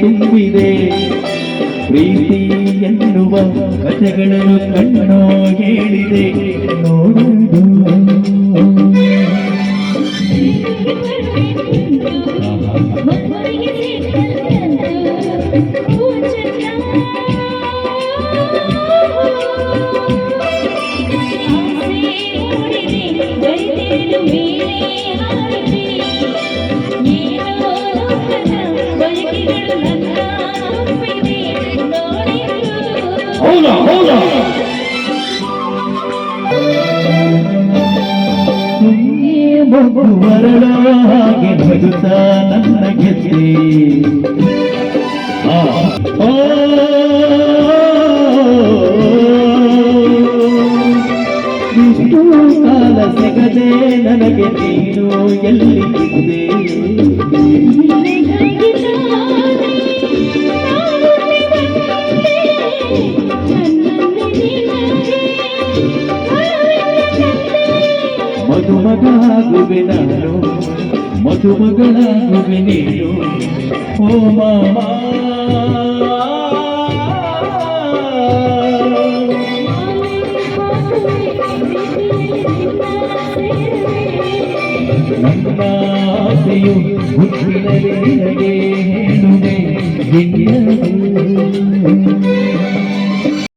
ತುಂಬಿದೆ ಪ್ರೀತಿ ಎನ್ನುವ ಕಥೆಗಳನ್ನು ಕಣ್ಣೋ ಹೇಳಿದೆ. ನೋಡುವುದು. ಹೌದಾ ಮಗುವರಳ ಹಾಗೆ ನಗುತ್ತಾ ನನ್ನ ಗೆದ್ದೆ ಓ, ಇಷ್ಟು ಕಾಲ ಸಿಗದೆ ನನಗೆ ನೀನು ಎಲ್ಲಿದ್ದೆ ಮಧುಮಗಳಾಗುವೆ ನಾನು ಮಧುಮಗಳಾಗುವೆ ನೀನು ಓ ಮಾಮಾ ನನ್ನ ಆಸೆಯು ಹುಟ್ಟಿನಲ್ಲಿ ನಿನಗೆ ಹೇಳುವೆ ನಿನ್ನದು